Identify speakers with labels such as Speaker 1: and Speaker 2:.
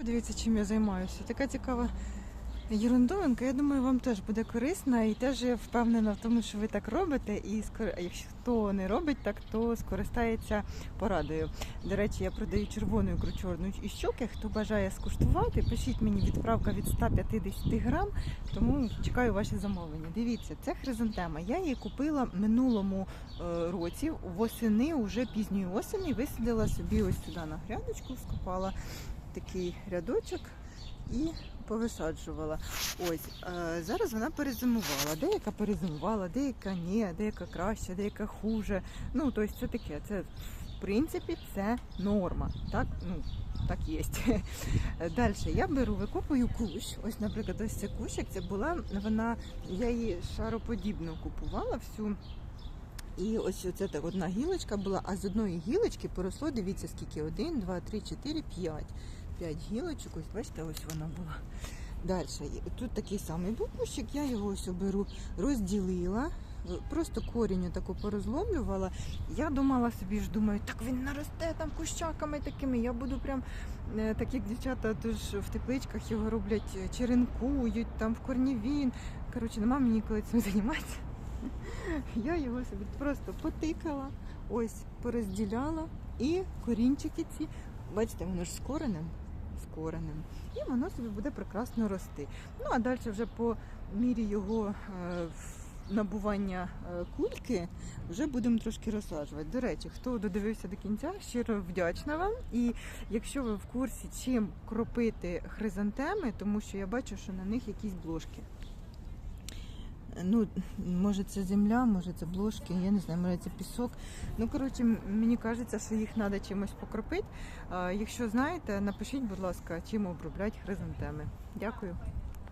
Speaker 1: Подивіться, чим я займаюся. Така цікава ерундовинка. Я думаю, вам теж буде корисна і теж я впевнена в тому, що ви так робите. І якщо хто не робить так, то скористається порадою. До речі, я продаю червону ікру чорну і щоки. Хто бажає скуштувати, пишіть мені відправка від 150 грам, тому чекаю ваші замовлення. Дивіться, це хризантема. Я її купила минулому е, році, восени, уже пізньої осені, висадила собі ось сюди на грядочку, скопала такий рядочок і повисаджувала. Ось е, зараз вона перезимувала. Деяка перезимувала, деяка ні, деяка краще, деяка хуже. Ну, тобто це таке. Це в принципі це норма. Так, ну. Так є. Далі я беру, викопую кущ. Ось, наприклад, ось цей кущик. Це була вона, я її шароподібно купувала всю. І ось оце так одна гілочка була, а з одної гілочки поросло, дивіться, скільки один, два, три, чотири, п'ять. П'ять гілочок, ось бачите, ось вона була. Далі. Тут такий самий був я його ось беру, розділила, просто корінь таку порозломлювала. Я думала собі ж, думаю, так він наросте там кущаками такими. Я буду прям е, так як дівчата в тепличках його роблять, е, черенкують, там в корнівін. Коротше, нема мені коли цим займатися. Я його собі просто потикала, ось порозділяла і корінчики ці, бачите, воно ж з коренем, з коренем. І воно собі буде прекрасно рости. Ну а далі вже по мірі його е, набування е, кульки вже будемо трошки розсаджувати. До речі, хто додивився до кінця, щиро вдячна вам. І якщо ви в курсі, чим кропити хризантеми, тому що я бачу, що на них якісь блошки. Ну, може це земля, може це блошки, я не знаю, може це пісок. Ну, коротше, мені кажеться, що їх треба чимось покропити. Якщо знаєте, напишіть, будь ласка, чим обробляти хризантеми. Дякую.